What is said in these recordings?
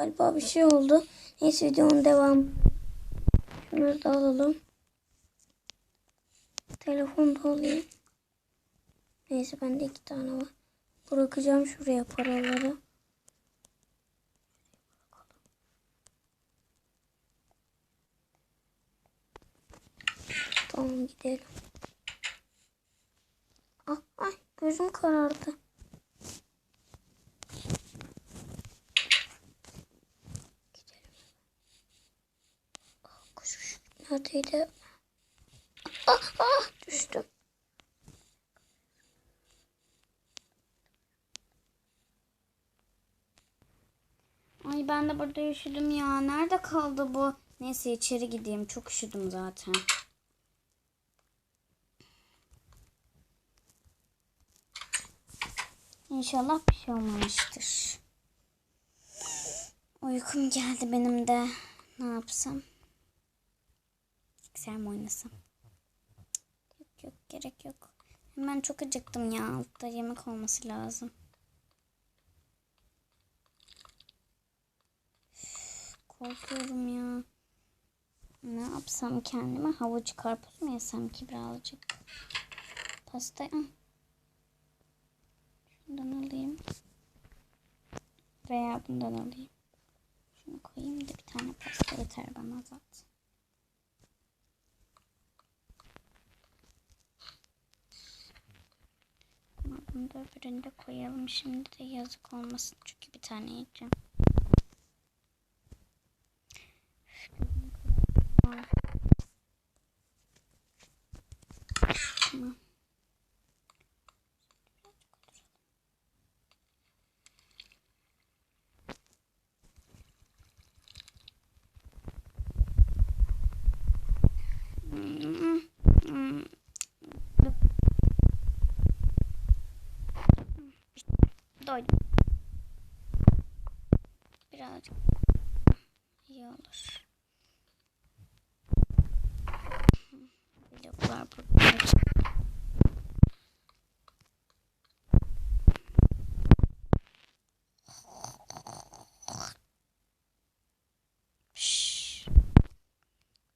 Galiba bir şey oldu. Neyse videonun devamı. Şunları da alalım. Telefon da alayım. Neyse bende iki tane var. Bırakacağım şuraya paraları. Tamam gidelim. Ah, ay gözüm karardı. Gidelim. Ah, neredeydi? Ah, ah düştüm. Ay ben de burada üşüdüm ya. Nerede kaldı bu? Neyse içeri gideyim. Çok üşüdüm zaten. İnşallah bir şey olmamıştır. Uykum geldi benim de. Ne yapsam? Bilgisayar mı oynasam? Yok yok gerek yok. Hemen çok acıktım ya. Altta yemek olması lazım. Korkuyorum ya. Ne yapsam kendime havuç karpuz mu yesem ki birazcık? Pasta. Hı. Şundan alayım. Veya bundan alayım. Şunu koyayım da bir tane pasta yeter bana zaten. Ama bunu da öbürünü de koyalım. Şimdi de yazık olmasın. Çünkü bir tane yiyeceğim. Tamam. Doydum. Birazcık iyi olur. Bloklar burada.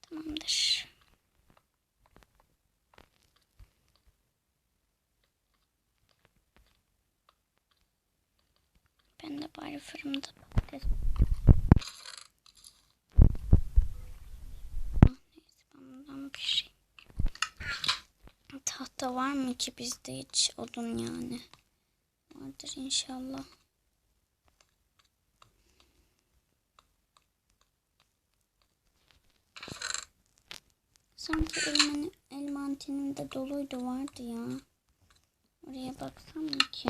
Tamamdır. Ben de bari fırında patates. Ah, Neyse ben bundan pişireyim. Tahta var mı ki bizde hiç odun yani? Vardır inşallah. Sanki elmanı, elmantinim de doluydu vardı ya. Oraya baksam mı ki?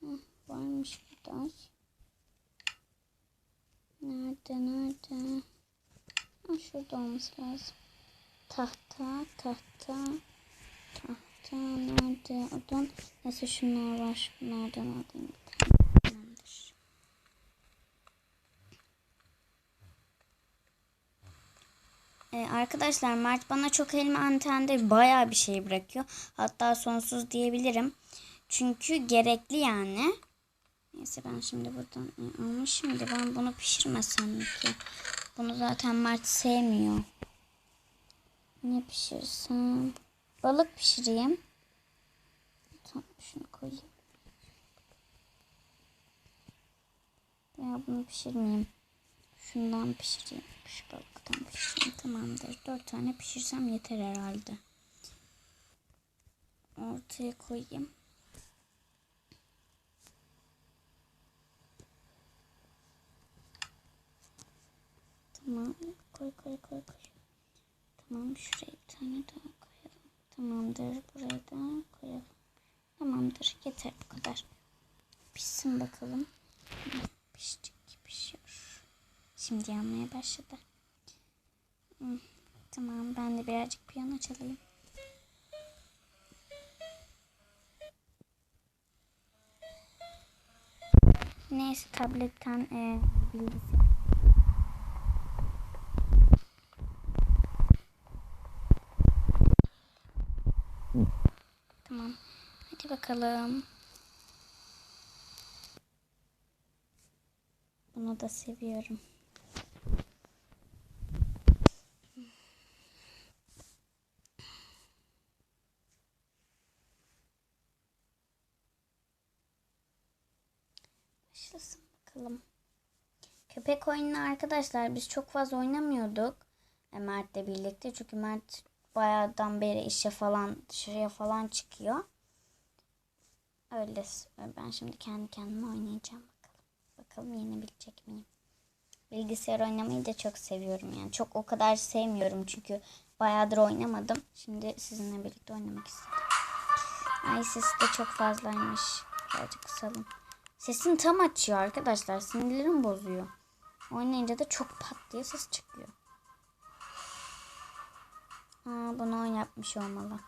Hı, varmış daha. Nerede nerede? Ha, şurada olması lazım. Tahta tahta tahta nerede? Odun. Neyse şunlar var. Bunlardan alayım bir tane. Tamamdır. Ee, arkadaşlar Mert bana çok elma antende bayağı bir şey bırakıyor. Hatta sonsuz diyebilirim. Çünkü gerekli yani. Neyse ben şimdi buradan e, almışım da ben bunu pişirmesem ki? Bunu zaten Mert sevmiyor. Ne pişirsem? Balık pişireyim. Tamam şunu koyayım. Ya bunu pişirmeyeyim. Şundan pişireyim. Şu balıktan pişireyim. Tamamdır. Dört tane pişirsem yeter herhalde. Ortaya koyayım. Tamam. Koy koy koy koy. Tamam şuraya bir tane daha koyalım. Tamamdır. Buraya da koyalım. Tamamdır. Yeter bu kadar. Pişsin bakalım. Pişecek pişiyor. Şimdi yanmaya başladı. Hmm, Tamam ben de birazcık piyano çalayım. Neyse tabletten e, bilgisayar. Tamam. Hadi bakalım. Bunu da seviyorum. Başlasın bakalım. Köpek oyunu arkadaşlar biz çok fazla oynamıyorduk. E, Mert'le birlikte. Çünkü Mert bayağıdan beri işe falan dışarıya falan çıkıyor. Öyle. Ben şimdi kendi kendime oynayacağım bakalım. Bakalım yenebilecek miyim? Bilgisayar oynamayı da çok seviyorum yani. Çok o kadar sevmiyorum çünkü bayağıdır oynamadım. Şimdi sizinle birlikte oynamak istedim. Ay sesi de çok fazlaymış. Birazcık kısalım. Sesini tam açıyor arkadaşlar. Sinirlerim bozuyor. Oynayınca da çok pat diye ses çıkıyor. Aa, bunu oynatmış olmalı.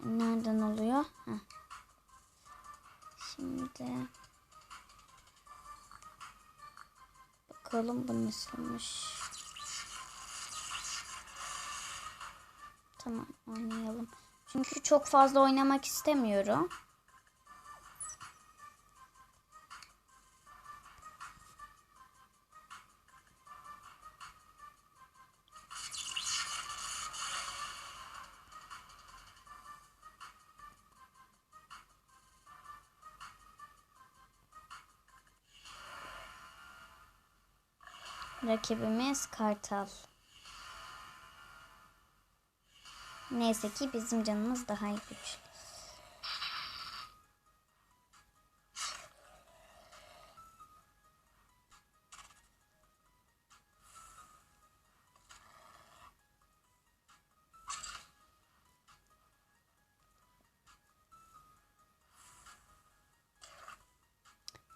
Nereden oluyor? Heh. Şimdi bakalım bu nasılmış. Tamam oynayalım. Çünkü çok fazla oynamak istemiyorum. Rakibimiz Kartal. Neyse ki bizim canımız daha güçlü.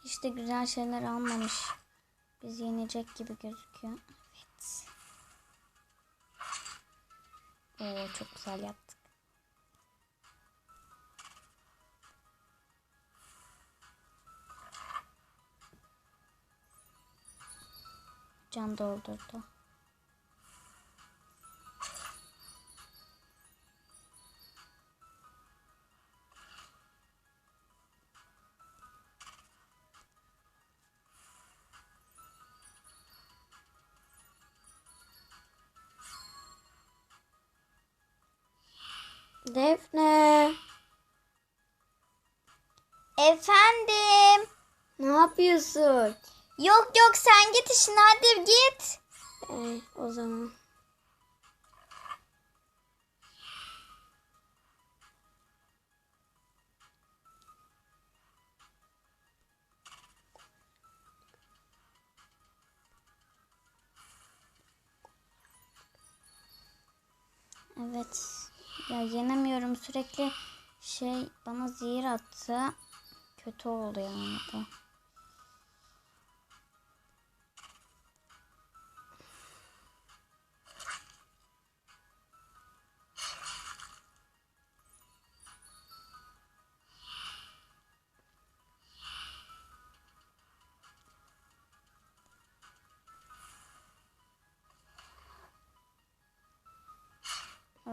Hiç de güzel şeyler almamış. Biz yenecek gibi gözüküyor. Evet. Oo çok güzel yaptık. Can doldurdu. Defne. Efendim. Ne yapıyorsun? Yok yok sen git işine hadi git. Ee, o zaman. Evet. Ya yenemiyorum sürekli şey bana zehir attı. Kötü oldu yani bu.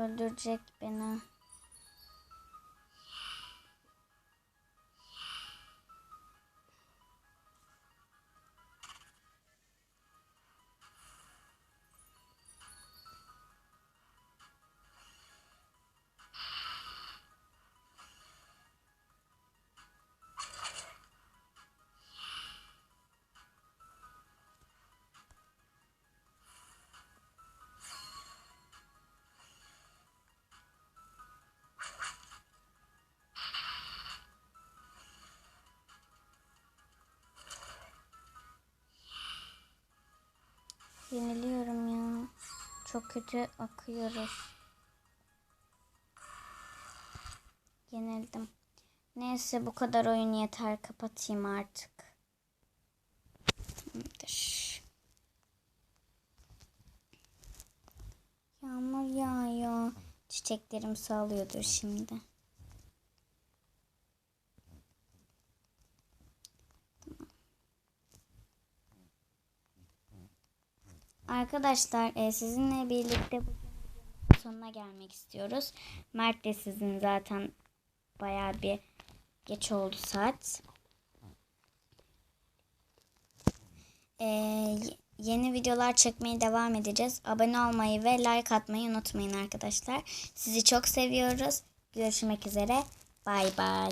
у джекпина Yeniliyorum ya. Çok kötü akıyoruz. Yenildim. Neyse bu kadar oyun yeter. Kapatayım artık. Yağmur yağıyor. Çiçeklerim sağlıyordur şimdi. Arkadaşlar e, sizinle birlikte bugün sonuna gelmek istiyoruz. Mert de sizin zaten bayağı bir geç oldu saat. Ee, yeni videolar çekmeye devam edeceğiz. Abone olmayı ve like atmayı unutmayın arkadaşlar. Sizi çok seviyoruz. Görüşmek üzere. Bay bay.